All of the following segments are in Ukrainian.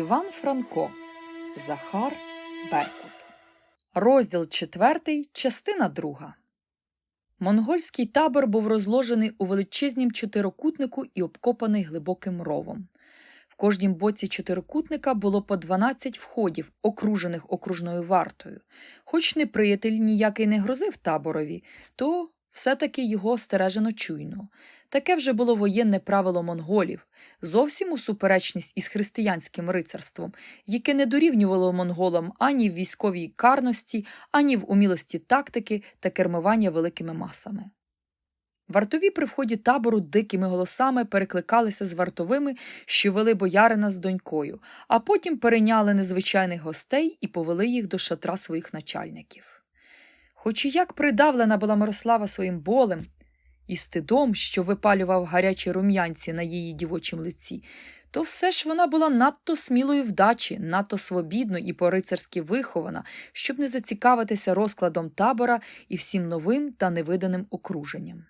Іван Франко Захар Беркут. Розділ 4, частина 2. Монгольський табор був розложений у величезнім чотирикутнику і обкопаний глибоким ровом. В кожнім боці чотирикутника було по 12 входів, окружених окружною вартою. Хоч неприятель ніякий не грозив таборові, то все-таки його стережено чуйно. Таке вже було воєнне правило монголів, зовсім у суперечність із християнським рицарством, яке не дорівнювало монголам ані в військовій карності, ані в умілості тактики та кермування великими масами. Вартові при вході табору дикими голосами перекликалися з вартовими, що вели боярина з донькою, а потім перейняли незвичайних гостей і повели їх до шатра своїх начальників. Хоч і як придавлена була Мирослава своїм болем і стидом, що випалював гарячі рум'янці на її дівочім лиці, то все ж вона була надто смілою вдачі, надто свобідно і по-рицарськи вихована, щоб не зацікавитися розкладом табора і всім новим та невиданим окруженням.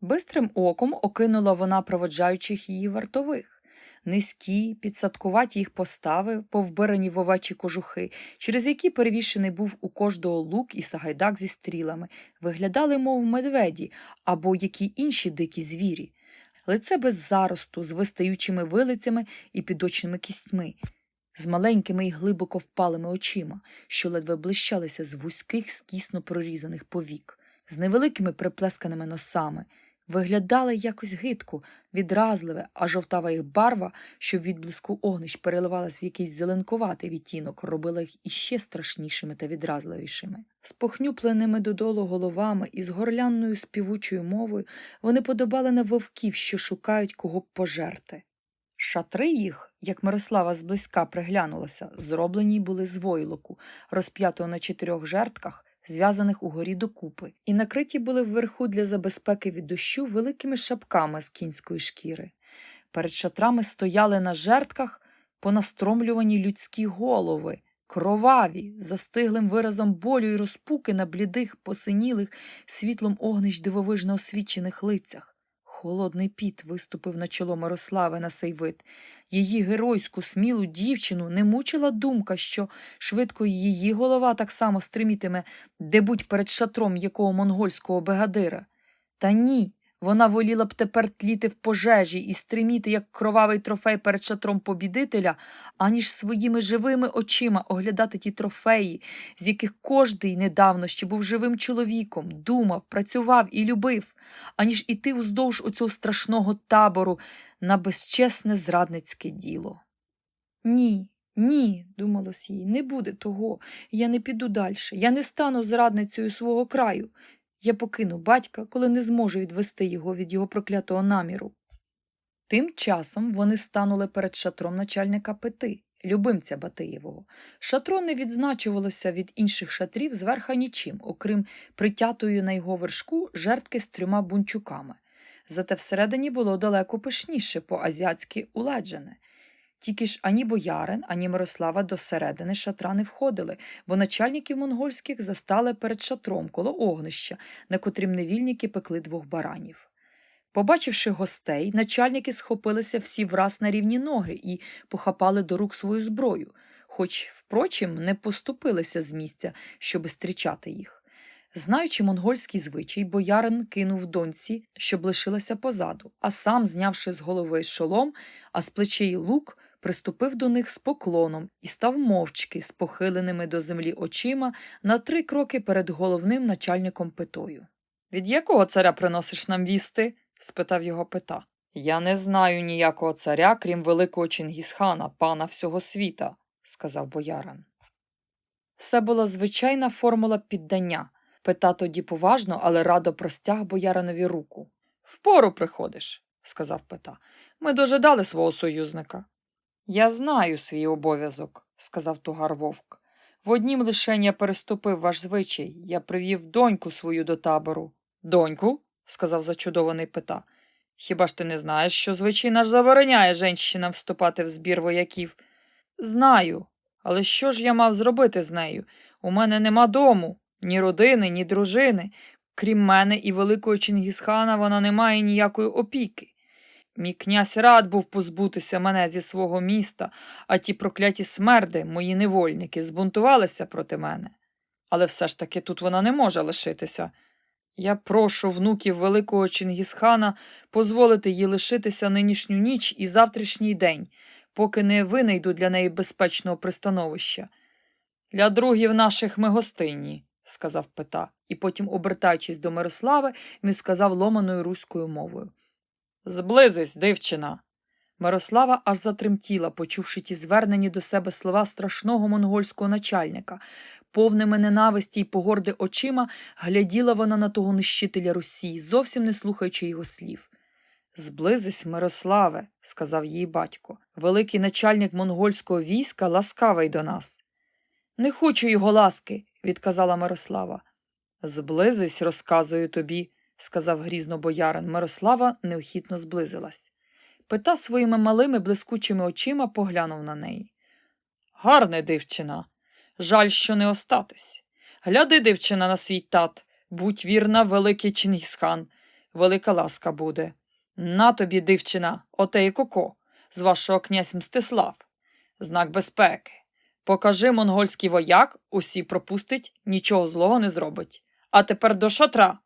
Бистрим оком окинула вона проводжаючих її вартових. Низькі, підсадкуваті їх постави, повбирані в овечі кожухи, через які перевішений був у кожного лук і сагайдак зі стрілами, виглядали, мов медведі або які інші дикі звірі. Лице без заросту, з вистаючими вилицями і підочними кістьми, з маленькими і глибоко впалими очима, що ледве блищалися з вузьких, скісно прорізаних повік, з невеликими приплесканими носами, виглядали якось гидко, відразливе, а жовтава їх барва, що в відблиску огнищ переливалась в якийсь зеленкуватий відтінок, робила їх іще страшнішими та відразливішими. З похнюпленими додолу головами і з горлянною співучою мовою вони подобали на вовків, що шукають кого б пожерти. Шатри їх, як Мирослава зблизька приглянулася, зроблені були з войлоку, розп'ятого на чотирьох жертках, зв'язаних угорі докупи, і накриті були вверху для забезпеки від дощу великими шапками з кінської шкіри. Перед шатрами стояли на жертках понастромлювані людські голови, кроваві, застиглим виразом болю і розпуки на блідих, посинілих, світлом огнищ дивовижно освічених лицях. Холодний піт виступив на чоло Мирослави на сей вид. Її геройську, смілу дівчину не мучила думка, що швидко її голова так само стримітиме, де будь перед шатром якого монгольського бегадира. Та ні, вона воліла б тепер тліти в пожежі і стриміти, як кровавий трофей перед шатром побідителя, аніж своїми живими очима оглядати ті трофеї, з яких кожний недавно ще був живим чоловіком, думав, працював і любив, аніж іти уздовж оцього страшного табору на безчесне зрадницьке діло. Ні, ні, думалось їй, не буде того. Я не піду далі. Я не стану зрадницею свого краю. Я покину батька, коли не зможу відвести його від його проклятого наміру. Тим часом вони станули перед шатром начальника Пети, любимця Батиєвого. Шатро не відзначувалося від інших шатрів зверха нічим, окрім притятої на його вершку жертки з трьома бунчуками. Зате всередині було далеко пишніше, по-азіатськи уладжене. Тільки ж ані боярин, ані Мирослава до середини шатра не входили, бо начальників монгольських застали перед шатром коло огнища, на котрім невільники пекли двох баранів. Побачивши гостей, начальники схопилися всі враз на рівні ноги і похапали до рук свою зброю, хоч, впрочем, не поступилися з місця, щоби зустрічати їх. Знаючи монгольський звичай, боярин кинув доньці, щоб лишилася позаду, а сам, знявши з голови шолом, а з плечей лук, приступив до них з поклоном і став мовчки з похиленими до землі очима на три кроки перед головним начальником питою. Від якого царя приносиш нам вісти? спитав його пита. Я не знаю ніякого царя, крім великого Чингісхана, пана всього світа, сказав боярин. Це була звичайна формула піддання. Пита тоді поважно, але радо простяг бояринові руку. Впору приходиш, сказав пита. Ми дожидали свого союзника. Я знаю свій обов'язок, сказав тугар вовк. В однім лишень я переступив ваш звичай. Я привів доньку свою до табору. Доньку? сказав зачудований пита. Хіба ж ти не знаєш, що звичай наш забороняє женщинам вступати в збір вояків? Знаю, але що ж я мав зробити з нею? У мене нема дому, ні родини, ні дружини. Крім мене і великого Чингісхана, вона не має ніякої опіки. Мій князь рад був позбутися мене зі свого міста, а ті прокляті смерди, мої невольники, збунтувалися проти мене. Але все ж таки тут вона не може лишитися. Я прошу внуків великого Чингісхана дозволити їй лишитися нинішню ніч і завтрашній день, поки не винайду для неї безпечного пристановища. Для другів наших ми гостинні, сказав Пета, і потім, обертаючись до Мирослави, він сказав ломаною руською мовою. Зблизись, дівчина. Мирослава аж затремтіла, почувши ті звернені до себе слова страшного монгольського начальника. Повними ненависті й погорди очима гляділа вона на того нищителя Русі, зовсім не слухаючи його слів. Зблизись, Мирославе, сказав її батько. Великий начальник монгольського війська ласкавий до нас. Не хочу його ласки, відказала Мирослава. Зблизись, розказую тобі, сказав грізно боярин. Мирослава неохітно зблизилась. Пета своїми малими блискучими очима поглянув на неї. Гарне дівчина. Жаль, що не остатись. Гляди, дівчина, на свій тат, будь вірна, великий Чингісхан, велика ласка буде. На тобі, дівчина, оте і коко, з вашого князь Мстислав. Знак безпеки. Покажи монгольський вояк, усі пропустить, нічого злого не зробить. А тепер до шатра.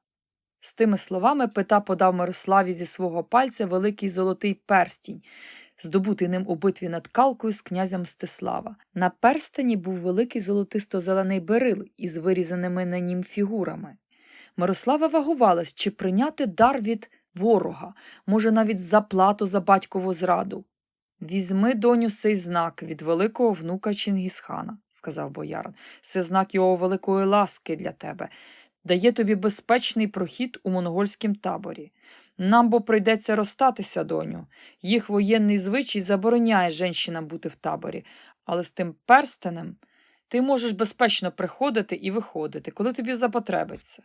З тими словами Пета подав Мирославі зі свого пальця великий золотий перстінь, здобутий ним у битві над Калкою з князем Мстислава. На перстені був великий золотисто-зелений берил із вирізаними на нім фігурами. Мирослава вагувалась, чи прийняти дар від ворога, може, навіть заплату за батькову зраду. Візьми, доню, сей знак від великого внука Чингісхана, сказав боярин. Це знак його великої ласки для тебе. Дає тобі безпечний прохід у монгольськім таборі. Нам бо прийдеться розстатися, доню. Їх воєнний звичай забороняє жінкам бути в таборі, але з тим перстенем ти можеш безпечно приходити і виходити, коли тобі запотребиться.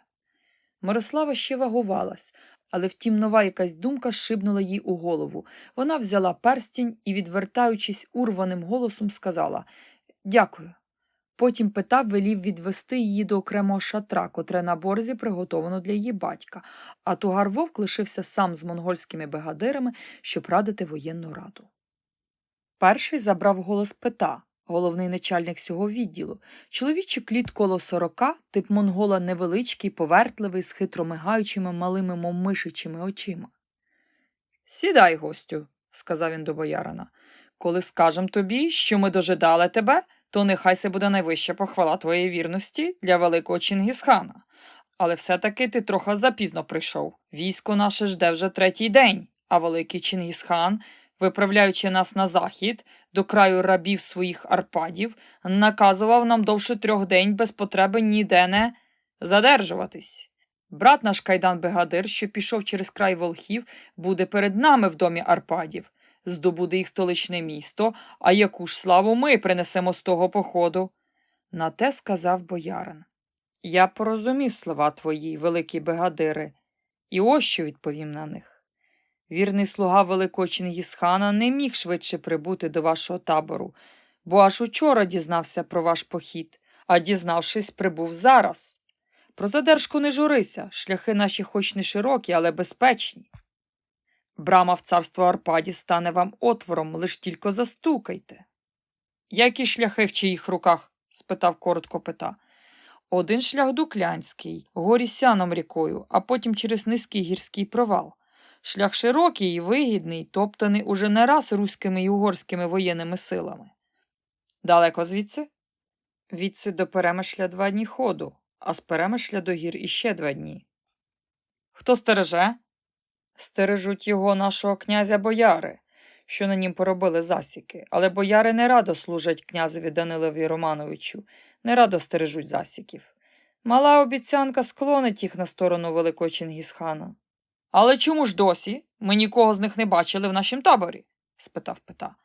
Мирослава ще вагувалась, але втім нова якась думка шибнула їй у голову. Вона взяла перстінь і, відвертаючись урваним голосом, сказала Дякую. Потім питав велів відвести її до окремого шатра, котре на борзі приготовано для її батька, а тугар вовк лишився сам з монгольськими бегадирами, щоб радити воєнну раду. Перший забрав голос Пета, головний начальник цього відділу. Чоловічий кліт коло сорока, тип монгола невеличкий, повертливий, з хитро мигаючими малими мов мишичими очима. Сідай, гостю, сказав він до боярина. Коли скажем тобі, що ми дожидали тебе, то нехай це буде найвища похвала твоєї вірності для великого Чингісхана. Але все-таки ти трохи запізно прийшов. Військо наше жде вже третій день, а великий Чингісхан, виправляючи нас на захід, до краю рабів своїх Арпадів, наказував нам довше трьох день без потреби ніде не задержуватись. Брат наш Кайдан Бегадир, що пішов через край волхів, буде перед нами в домі Арпадів здобуде їх столичне місто, а яку ж славу ми принесемо з того походу. На те сказав боярин. Я порозумів слова твої, великі бегадири, і ось що відповім на них. Вірний слуга великого Чингісхана не міг швидше прибути до вашого табору, бо аж учора дізнався про ваш похід, а дізнавшись, прибув зараз. Про задержку не журися, шляхи наші хоч не широкі, але безпечні. Брама в царство Арпадів стане вам отвором, лиш тільки застукайте. Які шляхи в чиїх руках? спитав коротко пита. Один шлях дуклянський, горі сяном рікою, а потім через низький гірський провал. Шлях широкий і вигідний, топтаний уже не раз руськими і угорськими воєнними силами. Далеко звідси? Відси до перемишля два дні ходу, а з перемишля до гір іще два дні. Хто стереже? Стережуть його нашого князя бояри, що на нім поробили засіки, але бояри не радо служать князеві Данилові Романовичу, не радо стережуть засіків. Мала обіцянка склонить їх на сторону великого Чингісхана. Але чому ж досі? Ми нікого з них не бачили в нашім таборі? спитав Пета.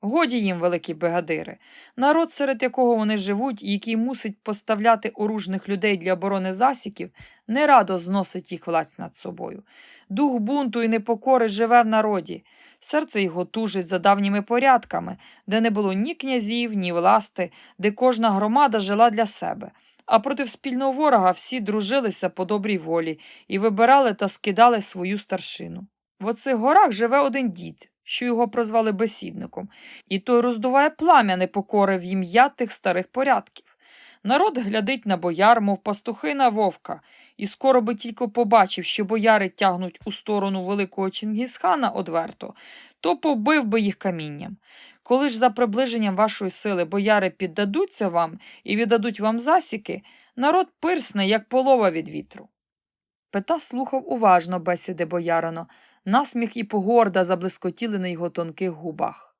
Годі їм, великі бегадири, народ, серед якого вони живуть який мусить поставляти оружних людей для оборони засіків, не радо зносить їх власть над собою. Дух бунту і непокори живе в народі. Серце його тужить за давніми порядками, де не було ні князів, ні власти, де кожна громада жила для себе. А проти спільного ворога всі дружилися по добрій волі і вибирали та скидали свою старшину. В оцих горах живе один дід, що його прозвали бесідником, і той роздуває пламя непокори в ім'я тих старих порядків. Народ глядить на бояр, мов пастухи на вовка, і скоро би тільки побачив, що бояри тягнуть у сторону великого Чингісхана одверто, то побив би їх камінням. Коли ж за приближенням вашої сили бояри піддадуться вам і віддадуть вам засіки, народ пирсне, як полова від вітру. Пета слухав уважно бесіди боярина, насміх і погорда заблискотіли на його тонких губах.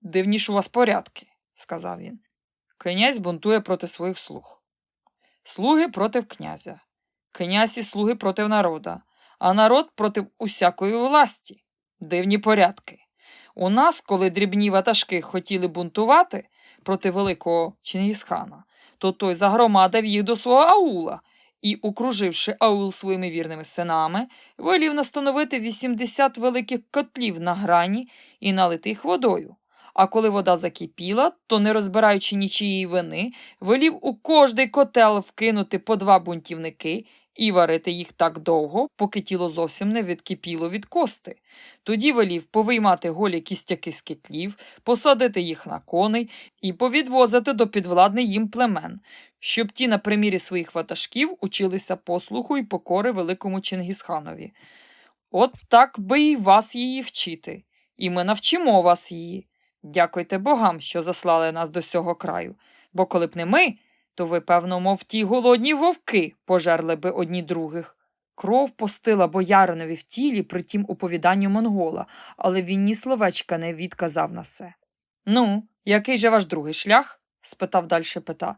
Дивні ж у вас порядки, сказав він. Князь бунтує проти своїх слуг. Слуги проти князя, князь і слуги проти народа, а народ проти усякої власті. Дивні порядки. У нас, коли дрібні ватажки хотіли бунтувати проти великого Чингісхана, то той загромадив їх до свого аула і, укруживши аул своїми вірними синами, велів настановити 80 великих котлів на грані і налити їх водою. А коли вода закипіла, то, не розбираючи нічиєї вини, велів у кожний котел вкинути по два бунтівники і варити їх так довго, поки тіло зовсім не відкипіло від кости. Тоді велів повиймати голі кістяки з кетлів, посадити їх на коней і повідвозити до підвладних їм племен, щоб ті на примірі своїх ватажків училися послуху і покори великому Чингісханові. От так би і вас її вчити, і ми навчимо вас її. Дякуйте богам, що заслали нас до сього краю, бо коли б не ми, то ви, певно, мов ті голодні вовки пожерли би одні других. Кров постила бояринові в тілі при тім оповіданню монгола, але він ні словечка не відказав на се. Ну, який же ваш другий шлях? спитав далі Пета.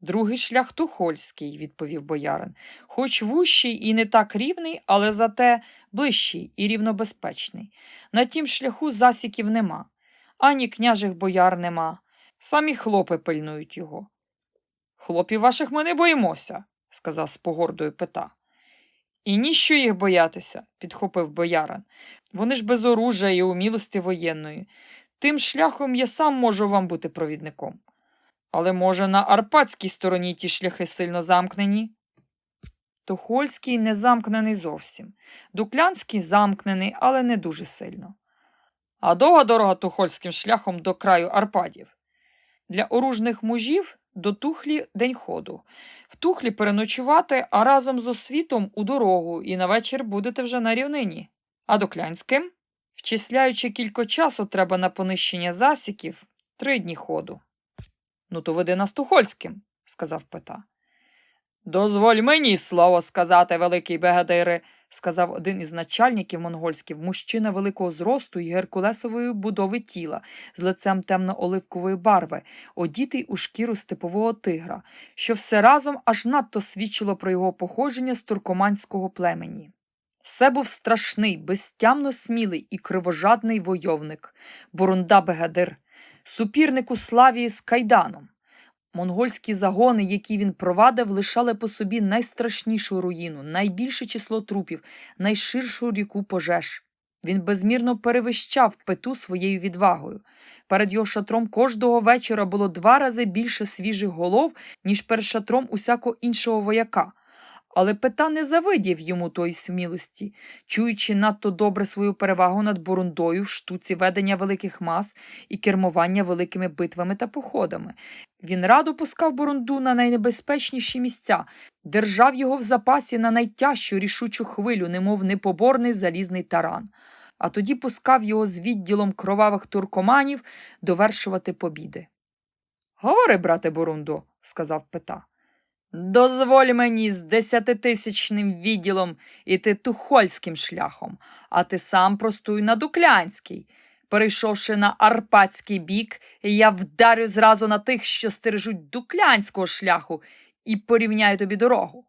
Другий шлях тухольський, відповів боярин, хоч вущий і не так рівний, але зате ближчий і рівнобезпечний. На тім шляху засіків нема, ані княжих бояр нема. Самі хлопи пильнують його. Хлопів ваших ми не боїмося, сказав з погордою Пета. І ніщо їх боятися, підхопив боярин. Вони ж без оружия і умілості воєнної. Тим шляхом я сам можу вам бути провідником. Але, може, на арпатській стороні ті шляхи сильно замкнені? Тухольський не замкнений зовсім. Дуклянський замкнений, але не дуже сильно. А довга дорога тухольським шляхом до краю Арпадів. Для оружних мужів до Тухлі день ходу. В Тухлі переночувати, а разом з освітом у дорогу, і на вечір будете вже на рівнині. А до Клянським? Вчисляючи кілько часу треба на понищення засіків, три дні ходу. Ну, то веди нас Тухольським, сказав Пета. Дозволь мені слово сказати, великий бегадири, сказав один із начальників монгольських, мужчина великого зросту і геркулесової будови тіла, з лицем темно-оливкової барви, одітий у шкіру степового тигра, що все разом аж надто свідчило про його походження з туркоманського племені. Це був страшний, безтямно смілий і кривожадний войовник, Бурунда Бегадир, супірник у славі з Кайданом. Монгольські загони, які він провадив, лишали по собі найстрашнішу руїну, найбільше число трупів, найширшу ріку пожеж. Він безмірно перевищав пету своєю відвагою. Перед його шатром кожного вечора було два рази більше свіжих голов, ніж перед шатром усякого іншого вояка. Але Пета не завидів йому тої смілості, чуючи надто добре свою перевагу над Бурундою в штуці ведення великих мас і кермування великими битвами та походами. Він радо пускав Бурунду на найнебезпечніші місця, держав його в запасі на найтяжчу рішучу хвилю, немов непоборний залізний таран, а тоді пускав його з відділом кровавих туркоманів довершувати побіди. Говори, брате Бурундо, сказав Пета. Дозволь мені з десятитисячним відділом іти тухольським шляхом, а ти сам простуй на Дуклянський. Перейшовши на Арпатський бік, я вдарю зразу на тих, що стережуть дуклянського шляху, і порівняю тобі дорогу.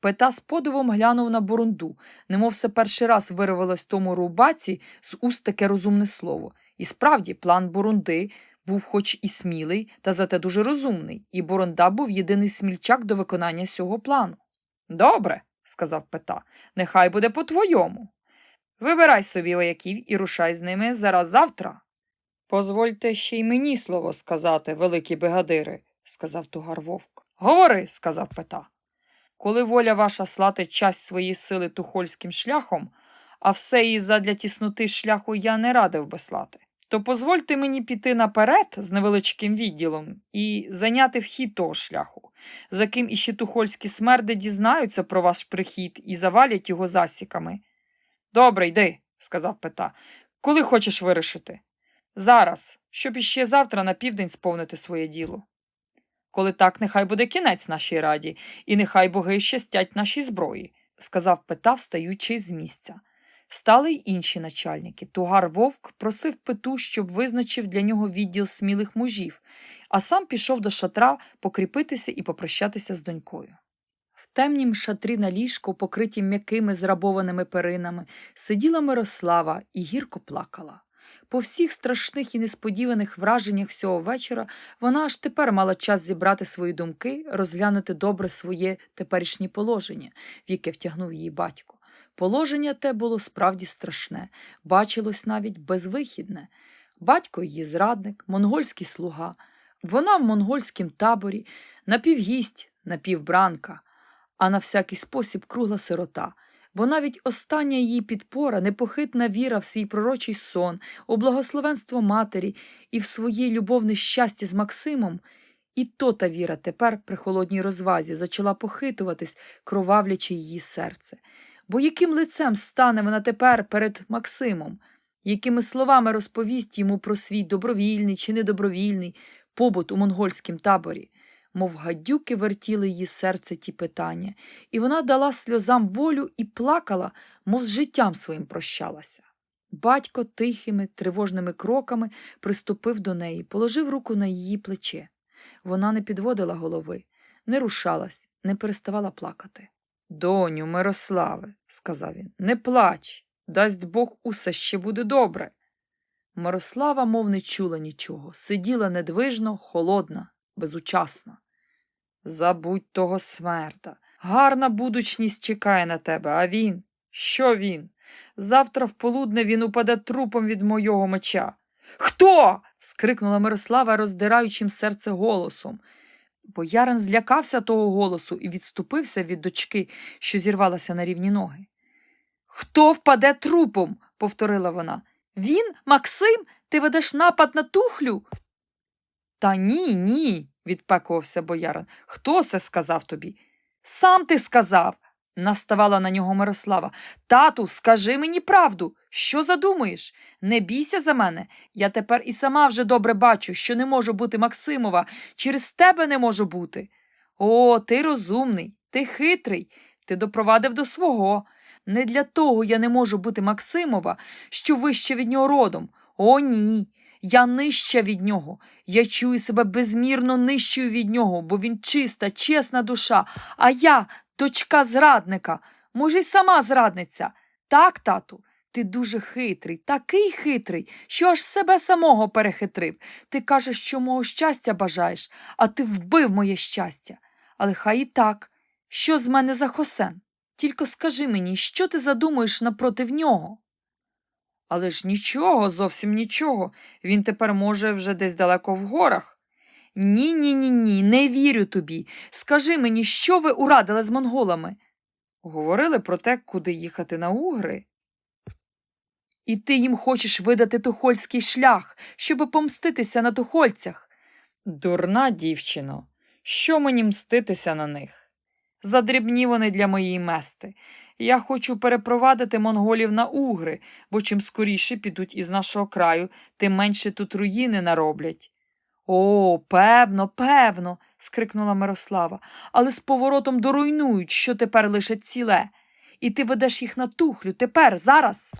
Пета з подивом глянув на Бурунду, немов все перший раз вирвалось тому рубаці з уст таке розумне слово. І справді, план Бурунди був хоч і смілий, та зате дуже розумний, і Бурунда був єдиний смільчак до виконання цього плану. Добре, сказав Пета, нехай буде по-твоєму. Вибирай собі вояків і рушай з ними зараз завтра. Позвольте ще й мені слово сказати, великі бегадири, сказав тугар вовк. Говори, сказав Пета. Коли воля ваша слати часть своєї сили тухольським шляхом, а все і задля тісноти шляху я не радив би слати. То позвольте мені піти наперед з невеличким відділом і зайняти вхід того шляху, за ким іще тухольські смерди дізнаються про ваш прихід і завалять його засіками. Добре, йди, сказав Пета. Коли хочеш вирішити? Зараз, щоб іще завтра на південь сповнити своє діло. Коли так, нехай буде кінець нашій раді, і нехай боги щастять нашій зброї, сказав Пета, встаючи з місця. Встали й інші начальники. Тугар вовк просив Пету, щоб визначив для нього відділ смілих мужів, а сам пішов до шатра покріпитися і попрощатися з донькою. В темнім шатрі на ліжку, покритім м'якими зрабованими перинами, сиділа Мирослава і гірко плакала. По всіх страшних і несподіваних враженнях цього вечора вона аж тепер мала час зібрати свої думки, розглянути добре своє теперішнє положення, в яке втягнув її батько. Положення те було справді страшне, бачилось навіть безвихідне. Батько її зрадник, монгольський слуга. Вона в монгольськім таборі, напівгість, напівбранка, а на всякий спосіб кругла сирота. Бо навіть остання її підпора, непохитна віра в свій пророчий сон, у благословенство матері і в своє любовне щастя з Максимом, і то та віра тепер при холодній розвазі зачала похитуватись, кровавлячи її серце. Бо яким лицем стане вона тепер перед Максимом, якими словами розповість йому про свій добровільний чи недобровільний побут у монгольськім таборі? Мов гадюки вертіли її серце ті питання, і вона дала сльозам волю і плакала, мов з життям своїм прощалася. Батько тихими, тривожними кроками приступив до неї, положив руку на її плече. Вона не підводила голови, не рушалась, не переставала плакати. Доню, Мирославе, сказав він, не плач, дасть Бог усе ще буде добре. Мирослава, мов не чула нічого, сиділа недвижно, холодна, безучасна. Забудь того смерта. Гарна будучність чекає на тебе, а він? Що він? Завтра в полудне він упаде трупом від мого меча. Хто? скрикнула Мирослава роздираючим серце голосом. Боярин злякався того голосу і відступився від дочки, що зірвалася на рівні ноги. Хто впаде трупом? повторила вона. Він, Максим, ти ведеш напад на тухлю? Та ні, ні, відпекувався боярин. Хто це сказав тобі? Сам ти сказав, наставала на нього Мирослава. Тату, скажи мені правду, що задумаєш? Не бійся за мене. Я тепер і сама вже добре бачу, що не можу бути Максимова, через тебе не можу бути. О, ти розумний, ти хитрий, ти допровадив до свого. Не для того я не можу бути Максимова, що вище від нього родом. О, ні. Я нижча від нього. Я чую себе безмірно нижчою від нього, бо він чиста, чесна душа, а я дочка зрадника, може, й сама зрадниця. Так, тату, ти дуже хитрий, такий хитрий, що аж себе самого перехитрив. Ти кажеш, що мого щастя бажаєш, а ти вбив моє щастя. Але хай і так. Що з мене за хосен? Тільки скажи мені, що ти задумуєш напротив нього? Але ж нічого, зовсім нічого. Він тепер може вже десь далеко в горах. Ні, ні, ні, ні, не вірю тобі. Скажи мені, що ви урадили з монголами? Говорили про те, куди їхати на угри. І ти їм хочеш видати тухольський шлях, щоби помститися на тухольцях. Дурна дівчино, що мені мститися на них? Задрібні вони для моєї мести. Я хочу перепровадити монголів на угри, бо чим скоріше підуть із нашого краю, тим менше тут руїни нароблять. О, певно, певно, скрикнула Мирослава, але з поворотом доруйнують, що тепер лише ціле. І ти ведеш їх на тухлю тепер, зараз.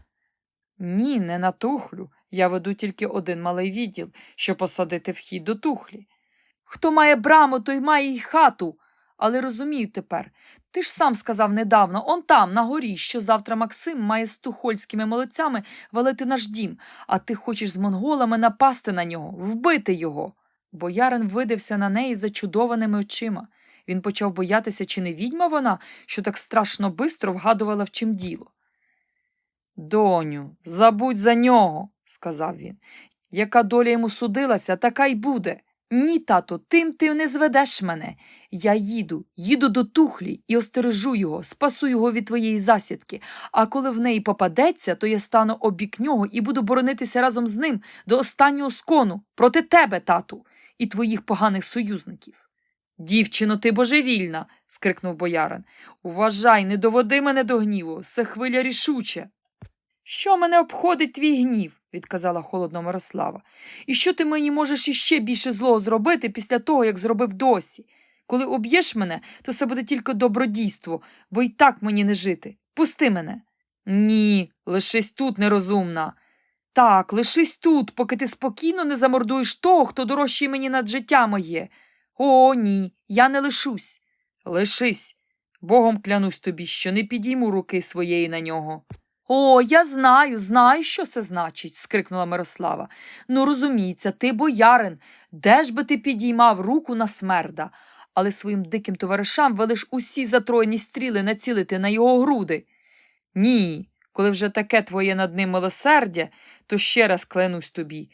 Ні, не на тухлю. Я веду тільки один малий відділ, щоб посадити вхід до тухлі. Хто має браму, той має й хату. Але розумію тепер. Ти ж сам сказав недавно, он там, на горі, що завтра Максим має з тухольськими молодцями валити наш дім, а ти хочеш з монголами напасти на нього, вбити його. Боярин видився на неї зачудованими очима. Він почав боятися, чи не відьма вона, що так страшно бистро вгадувала, в чим діло. Доню, забудь за нього, сказав він. Яка доля йому судилася, така й буде. Ні, тату, тим ти не зведеш мене. Я їду, їду до тухлі і остережу його, спасу його від твоєї засідки. А коли в неї попадеться, то я стану обік нього і буду боронитися разом з ним до останнього скону проти тебе, тату, і твоїх поганих союзників. Дівчино, ти божевільна. скрикнув боярин. Уважай, не доводи мене до гніву, це хвиля рішуче. Що мене обходить твій гнів? Відказала холодно Мирослава. І що ти мені можеш іще більше злого зробити після того, як зробив досі? Коли уб'єш мене, то це буде тільки добродійство, бо й так мені не жити. Пусти мене. Ні, лишись тут, нерозумна. Так, лишись тут, поки ти спокійно не замордуєш того, хто дорожчий мені над життя моє. О, ні, я не лишусь. Лишись. Богом клянусь тобі, що не підійму руки своєї на нього. О, я знаю, знаю, що це значить, скрикнула Мирослава. Ну, розуміється, ти боярин. Де ж би ти підіймав руку на смерда? Але своїм диким товаришам велиш усі затроєні стріли націлити на його груди. Ні, коли вже таке твоє над ним милосердя, то ще раз клянусь тобі,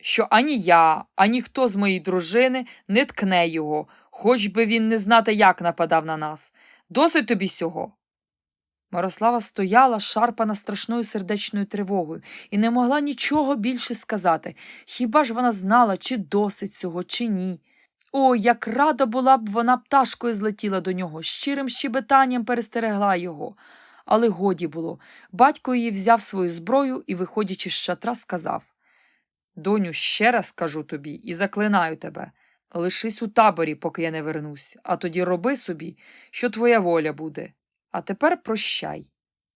що ані я, ані хто з моєї дружини не ткне його, хоч би він не знати, як нападав на нас. Досить тобі сього. Мирослава стояла, шарпана страшною сердечною тривогою, і не могла нічого більше сказати. Хіба ж вона знала, чи досить цього, чи ні? О, як рада була б вона пташкою злетіла до нього, щирим щебетанням перестерегла його. Але годі було. Батько її взяв свою зброю і, виходячи з шатра, сказав Доню, ще раз кажу тобі і заклинаю тебе. Лишись у таборі, поки я не вернусь, а тоді роби собі, що твоя воля буде. А тепер прощай.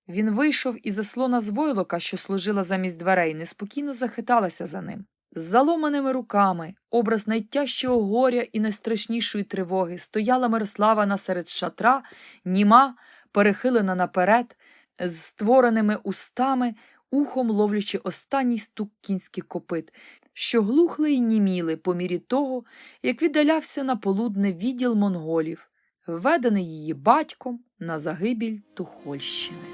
Він вийшов і заслона з войлока, що служила замість дверей, неспокійно захиталася за ним. З заломаними руками, образ найтяжчого горя і найстрашнішої тривоги, стояла Мирослава насеред шатра, німа, перехилена наперед, з створеними устами, ухом ловлячи останній стук кінських копит, що глухли й німіли по мірі того, як віддалявся на полудне відділ монголів, введений її батьком на загибіль Тухольщини.